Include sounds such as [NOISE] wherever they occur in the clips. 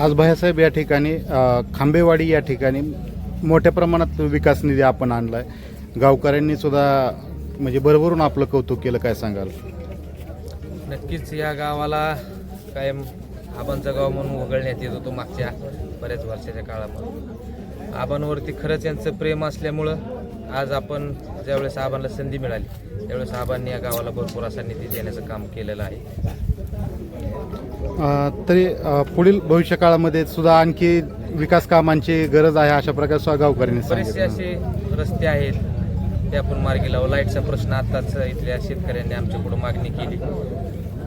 आज भायासाहेब या ठिकाणी खांबेवाडी या ठिकाणी मोठ्या प्रमाणात विकास निधी आपण आणला आहे गावकऱ्यांनी सुद्धा म्हणजे भरभरून आपलं कौतुक केलं काय सांगाल? नक्कीच या गावाला कायम आबांचं गाव म्हणून वगळण्यात येत होतो मागच्या बऱ्याच वर्षाच्या काळामध्ये. आबांवरती खरंच यांचं प्रेम असल्यामुळं आज आपण ज्यावेळेस आबांना संधी मिळाली त्यावेळेस आबांनी या गावाला भरपूर असा निधी देण्याचं काम केलेलं आहे. तरी पुढील भविष्य काळामध्ये सुद्धा आणखी विकास कामांची गरज आहे अशा प्रकारे गावकऱ्यांनी बरेचसे असे रस्ते आहेत. ते आपण मार्गी लावू. लाईटचा प्रश्न आताच इथल्या शेतकऱ्यांनी आमच्याकडून मागणी केली.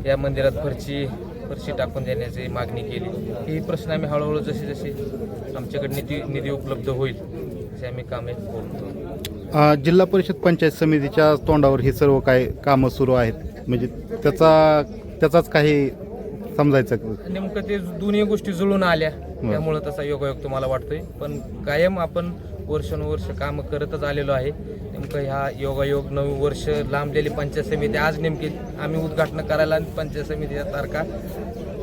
या मंदिरात फरची फरशी टाकून देण्याची मागणी केली. ही प्रश्न आम्ही हळूहळू जसे जसे आमच्याकडे निधी निधी उपलब्ध होईल तसे आम्ही कामे करू अ, जिल्हा परिषद पंचायत समितीच्या तोंडावर ही सर्व काही कामं सुरू आहेत. म्हणजे त्याचा त्याचाच काही समजायचं. नेमकं ते दोन्ही गोष्टी जुळून आल्या. त्यामुळं तसा योगायोग तुम्हाला वाटतोय. पण कायम आपण वर्षानुवर्ष काम करतच आलेलो आहे. नेमकं ह्या योगायोग नऊ वर्ष लांबलेली पंचायत समिती आज नेमकी आम्ही उद्घाटन करायला आणि पंचायत समितीच्या तारखा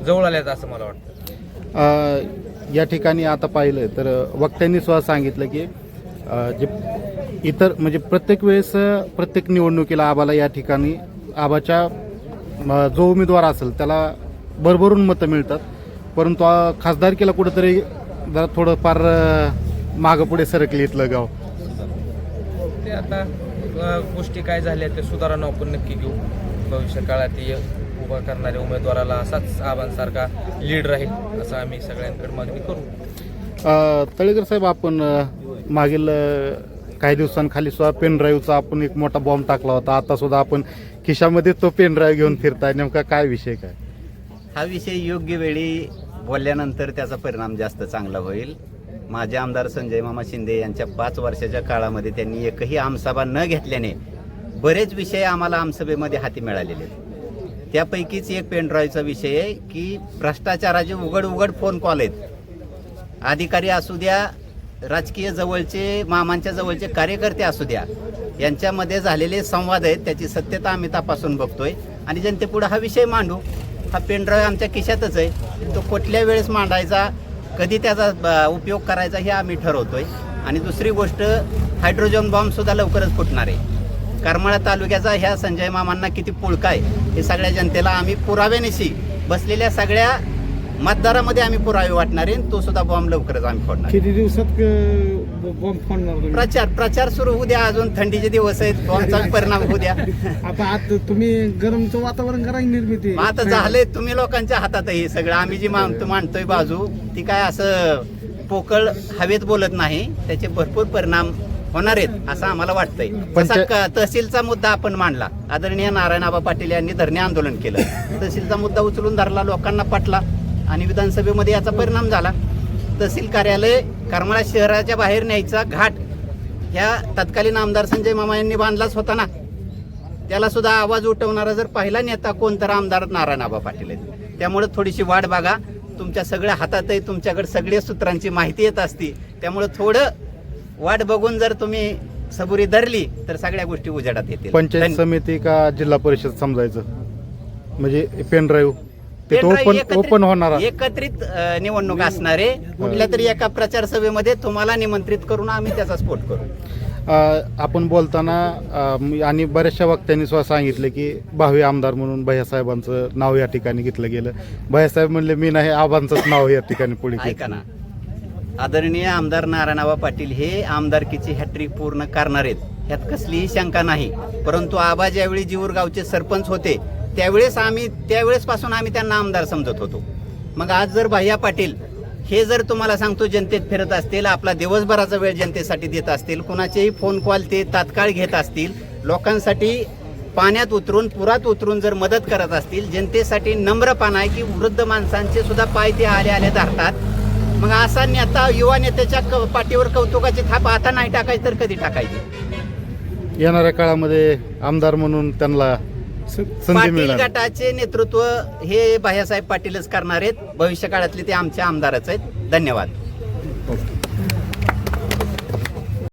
जवळ आल्यात असं मला वाटतं. या ठिकाणी आता पाहिलं तर वक्त्यांनी सुद्धा सांगितलं की जे इतर म्हणजे प्रत्येक वेळेस प्रत्येक निवडणुकीला आबाला या ठिकाणी आबाच्या जो उमेदवार असेल त्याला भरभरून मतं मिळतात. परंतु खासदारकीला कुठंतरी जरा थोडंफार मागं पुढे सरकली इथलं गाव. ते आता गोष्टी काय झाल्या ते सुधारणा आपण नक्की घेऊ. भविष्य काळात ये उभा करणाऱ्या उमेदवाराला असाच आबांसारखा लीड राहील असं आम्ही सगळ्यांकडे मागणी करू. तळेकर साहेब आपण मागील काही दिवसांखाली सुद्धा पेन ड्राईव्हचा आपण एक मोठा बॉम्ब टाकला होता. आता सुद्धा आपण खिशामध्ये तो पेन ड्राईव्ह घेऊन फिरताय. नेमका काय विषय काय? हा विषय योग्य वेळी बोलल्यानंतर त्याचा परिणाम जास्त चांगला होईल. माझे आमदार संजय मामा शिंदे यांच्या पाच वर्षाच्या काळामध्ये त्यांनी एकही आमसभा न घेतल्याने बरेच विषय आम्हाला आमसभेमध्ये हाती मिळालेले आहेत. त्यापैकीच एक पेनड्रॉयचा विषय आहे की भ्रष्टाचाराचे उघड उघड फोन कॉल आहेत. अधिकारी असू द्या राजकीय जवळचे मामांच्या जवळचे कार्यकर्ते असू द्या यांच्यामध्ये झालेले संवाद आहेत त्याची सत्यता आम्ही तपासून बघतोय. आणि जनतेपुढे हा विषय मांडू. हा पेनड्राईव्ह आमच्या खिशातच आहे. तो कुठल्या वेळेस मांडायचा कधी त्याचा ब- उपयोग करायचा हे आम्ही ठरवतोय. आणि दुसरी गोष्ट हायड्रोजन बॉम्बसुद्धा लवकरच फुटणार आहे. करमाळा तालुक्याचा ह्या संजय मामांना किती पुळका आहे हे सगळ्या जनतेला आम्ही पुराव्यानिशी बसलेल्या सगळ्या मतदारामध्ये आम्ही पुरावे वाटणार आहे आणि तो सुद्धा बॉम्ब लवकरच आम्ही फोडणार किती दिवसात बॉम्ब फोडणार तुम्ही. प्रचार प्रचार सुरू होऊ द्या अजून थंडीचे दिवस आहेत बॉम्बचा [LAUGHS] परिणाम होऊ द्या. आता आता तुम्ही गरमचं वातावरण करा निर्मिती. आता झालंय तुम्ही लोकांच्या हातात आहे हे सगळं. आम्ही जी मानतो मांडतोय बाजू ती काय असं पोकळ हवेत बोलत नाही त्याचे भरपूर परिणाम होणार आहेत असं आम्हाला वाटतंय. तहसीलचा मुद्दा आपण मांडला. आदरणीय नारायणआबा पाटील यांनी धरणे आंदोलन केलं. [LAUGHS] तहसीलचा मुद्दा उचलून धरला लोकांना पटला आणि विधानसभेमध्ये याचा परिणाम झाला. तहसील कार्यालय करमाळा शहराच्या बाहेर न्यायचा घाट. ह्या तत्कालीन आमदार संजय मामा यांनी बांधलाच होता ना. त्याला सुद्धा आवाज उठवणारा जर पहिला नेता कोण तर आमदार नारायणआबा पाटील आहेत. त्यामुळे थोडीशी वाट बघा. तुमच्या सगळ्या हातात आहे तुमच्याकडे सगळ्या सूत्रांची माहिती येत असती. त्यामुळे थोडं वाट बघून जर तुम्ही सबुरी धरली तर सगळ्या गोष्टी उजेडात येतील. पंचायत समिती का जिल्हा परिषद समजायचं? म्हणजे पेन ड्राईव्ह? तिथं पेनड्राईव्ह ओपन ओपन होणार एकत्रित निवडणूक असणार आहे. कुठल्या तरी एका प्रचार सभेमध्ये तुम्हाला निमंत्रित करून आम्ही त्याचा स्फोट करू. आपण बोलताना आणि बऱ्याचशा वक्त्यांनी सुद्धा सांगितलं की भावी आमदार म्हणून भैयासाहेबांचं नाव या ठिकाणी घेतलं गेलं. भैयासाहेब म्हणले मी नाही आबांचंच नाव या ठिकाणी पुढे ऐका ना. आदरणीय आमदार नारायणआबा पाटील हे आमदारकीची हॅट्रिक पूर्ण करणार आहेत. ह्यात कसलीही शंका नाही. परंतु आबा ज्यावेळी जीवर गावचे सरपंच होते त्यावेळेस आम्ही त्यावेळेसपासून आम्ही त्यांना आमदार समजत होतो. मग आज जर भैया पाटील हे जर तुम्हाला सांगतो जनतेत फिरत असतील आपला दिवसभराचा वेळ जनतेसाठी देत असतील कुणाचेही फोन कॉल ते तात्काळ घेत असतील लोकांसाठी पाण्यात उतरून पुरात उतरून जर मदत करत असतील जनतेसाठी नम्रपणा आहे की वृद्ध माणसांचे सुद्धा पाय ते आले आले धरतात. मग असा नेता युवा नेत्याच्या क- पाठीवर कौतुकाची थाप आता नाही टाकायची तर कधी टाकायची? येणाऱ्या काळामध्ये आमदार म्हणून त्यांना संधी पाटील मिळणार. गटाचे नेतृत्व हे भायासाहेब पाटीलच करणार आहेत. भविष्य काळातले ते आमचे आमदारच आहेत. धन्यवाद. ओके.